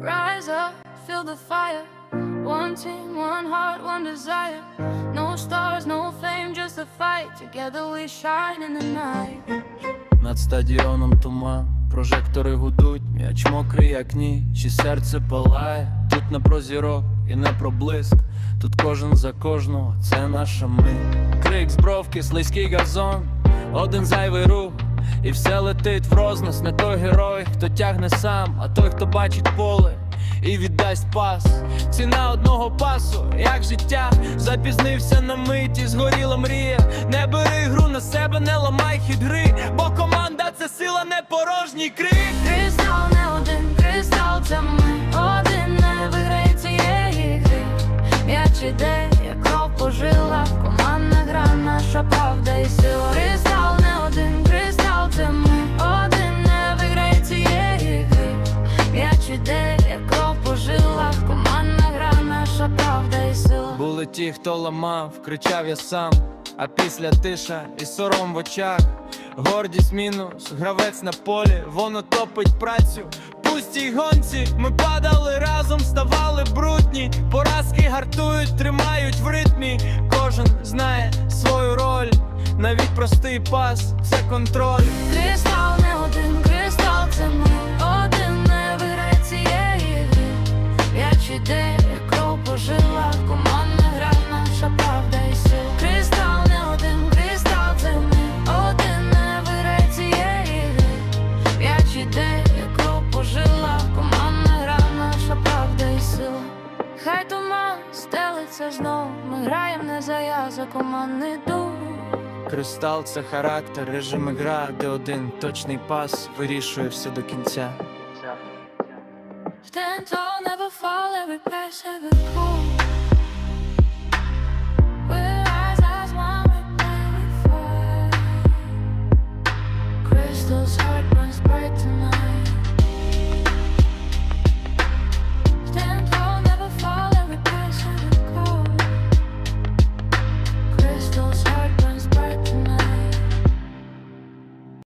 Rise up, feel the fire. One team, one heart, one desire. No stars, no fame, just a fight. Together we shine in the night. Над стадіоном туман, прожектори гудуть, м'яч мокрий, як ніч, і серце палає. Тут не про зірок і не про блиск. Тут кожен за кожного, це наша ми. Крик з бровки, слизький газон, один зайвий рух, і все летить в рознос. Не той герой, хто тягне сам, а той, хто бачить поле. І віддасть пас, ціна одного пасу, як життя, запізнився на миті, згоріла мрія. Не бери гру на себе, не ламай хід гри, бо команда це сила, не порожній крик. Кристал не один, кристал це ми. Один не виграє цієї гри. М'яч іде, як кров по жилах. Командна гра, наша правда сила. Були ті, хто ламав, кричав я сам, а після тиша і сором в очах. Гордість мінус, гравець на полі, воно топить працю. Пустій гонці, ми падали разом, ставали брудні. Поразки гартують, тримають в ритмі. Кожен знає свою роль, навіть простий пас це контроль. Кристал не один, кристал це ми. Один не виграє цієї гри. Як кров знов. Ми граємо не за я, за командний дух. Кристал це характер, режим гра, де один точний пас вирішує все до кінця. Stand tall, never fall, every pass, every pull.